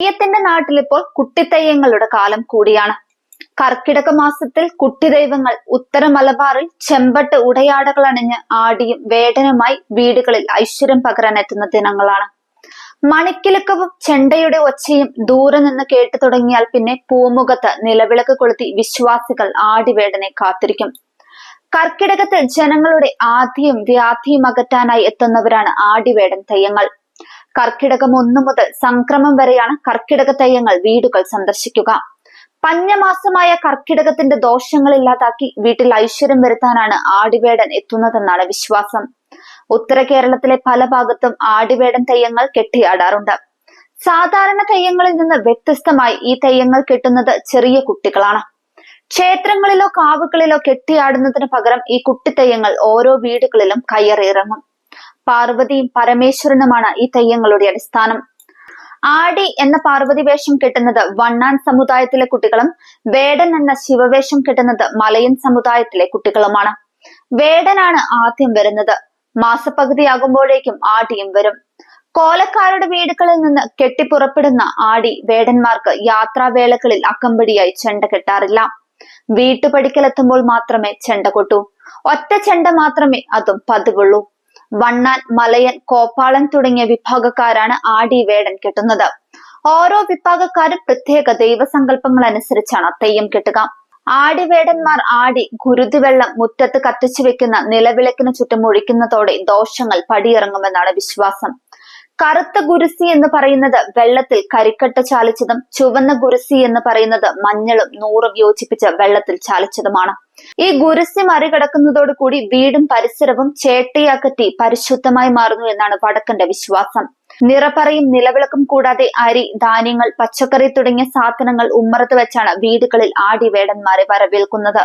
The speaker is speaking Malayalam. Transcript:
തെയ്യത്തിന്റെ നാട്ടിലിപ്പോൾ കുട്ടിത്തെയ്യങ്ങളുടെ കാലം കൂടിയാണ്. കർക്കിടക മാസത്തിൽ കുട്ടിദൈവങ്ങൾ ഉത്തര മലബാറിൽ ചെമ്പട്ട് ഉടയാടകൾ അണിഞ്ഞ് ആടിയും വേടനുമായി വീടുകളിൽ ഐശ്വര്യം പകരാൻ എത്തുന്ന ദിനങ്ങളാണ്. മണിക്കിലക്കവും ചെണ്ടയുടെ ഒച്ചയും ദൂരെ നിന്ന് കേട്ടു തുടങ്ങിയാൽ പിന്നെ പൂമുഖത്ത് നിലവിളക്ക് കൊളുത്തി വിശ്വാസികൾ ആടിവേടനെ കാത്തിരിക്കും. കർക്കിടകത്തിൽ ജനങ്ങളുടെ ആദ്യം വ്യാധിയും അകറ്റാനായി എത്തുന്നവരാണ് ആടിവേടൻ തെയ്യങ്ങൾ. കർക്കിടകം ഒന്നു മുതൽ സംക്രമം വരെയാണ് കർക്കിടക തെയ്യങ്ങൾ വീടുകൾ സന്ദർശിക്കുക. പഞ്ഞമാസമായ കർക്കിടകത്തിന്റെ ദോഷങ്ങൾ ഇല്ലാതാക്കി വീട്ടിൽ ഐശ്വര്യം വരുത്താനാണ് ആടിവേടൻ എത്തുന്നതെന്നാണ് വിശ്വാസം. ഉത്തര കേരളത്തിലെ പല ഭാഗത്തും ആടിവേടൻ തെയ്യങ്ങൾ കെട്ടിയാടാറുണ്ട്. സാധാരണ തെയ്യങ്ങളിൽ നിന്ന് വ്യത്യസ്തമായി ഈ തെയ്യങ്ങൾ കെട്ടുന്നത് ചെറിയ കുട്ടികളാണ്. ക്ഷേത്രങ്ങളിലോ കാവുകളിലോ കെട്ടിയാടുന്നതിന് പകരം ഈ കുട്ടിത്തെയ്യങ്ങൾ ഓരോ വീടുകളിലും കയറിയിറങ്ങും. പാർവതിയും പരമേശ്വരനുമാണ് ഈ തെയ്യങ്ങളുടെ അടിസ്ഥാനം. ആടി എന്ന പാർവതി വേഷം കെട്ടുന്നത് വണ്ണാൻ സമുദായത്തിലെ കുട്ടികളും വേടൻ എന്ന ശിവവേഷം കെട്ടുന്നത് മലയൻ സമുദായത്തിലെ കുട്ടികളുമാണ്. വേടനാണ് ആദ്യം വരുന്നത്. മാസപ്പകുതിയാകുമ്പോഴേക്കും ആടിയും വരും. കോലക്കാരുടെ വീടുകളിൽ നിന്ന് കെട്ടിപ്പുറപ്പെടുന്ന ആടി വേടന്മാർക്ക് യാത്രാവേളകളിൽ അക്കമ്പടിയായി ചെണ്ട കെട്ടാറില്ല. വീട്ടുപടിക്കലെത്തുമ്പോൾ മാത്രമേ ചെണ്ട കൊട്ടൂ. ഒറ്റ ചെണ്ട മാത്രമേ അതും പതിവുള്ളൂ. വണ്ണാൻ മലയൻ കോപ്പാളൻ തുടങ്ങിയ വിഭാഗക്കാരാണ് ആടി വേടൻ കെട്ടുന്നത്. ഓരോ വിഭാഗക്കാരും പ്രത്യേക ദൈവസങ്കല്പങ്ങൾ അനുസരിച്ചാണ് തെയ്യം കെട്ടുക. ആടിവേടന്മാർ ആടി ഗുരുതിവെള്ളം മുറ്റത്ത് കത്തിച്ചു വെക്കുന്ന നിലവിളക്കിന് ചുറ്റും ഒഴിക്കുന്നതോടെ ദോഷങ്ങൾ പടിയിറങ്ങുമെന്നാണ് വിശ്വാസം. കറുത്ത ഗുരുസി എന്ന് പറയുന്നത് വെള്ളത്തിൽ കരിക്കട്ട ചാലിച്ചതും ചുവന്ന ഗുരുസി എന്ന് പറയുന്നത് മഞ്ഞളും നൂറും യോജിപ്പിച്ച് വെള്ളത്തിൽ ചാലിച്ചതുമാണ്. ഈ ഗുരുസി മറികടക്കുന്നതോടുകൂടി വീടും പരിസരവും ചേട്ടയാക്കറ്റി പരിശുദ്ധമായി മാറുന്നു എന്നാണ് വടക്കന്റെ വിശ്വാസം. നിറപ്പറയും നിലവിളക്കും കൂടാതെ അരി ധാന്യങ്ങൾ പച്ചക്കറി തുടങ്ങിയ സാധനങ്ങൾ ഉമ്മറത്ത് വെച്ചാണ് വീടുകളിൽ ആടിവേടന്മാരെ വരവേൽക്കുന്നത്.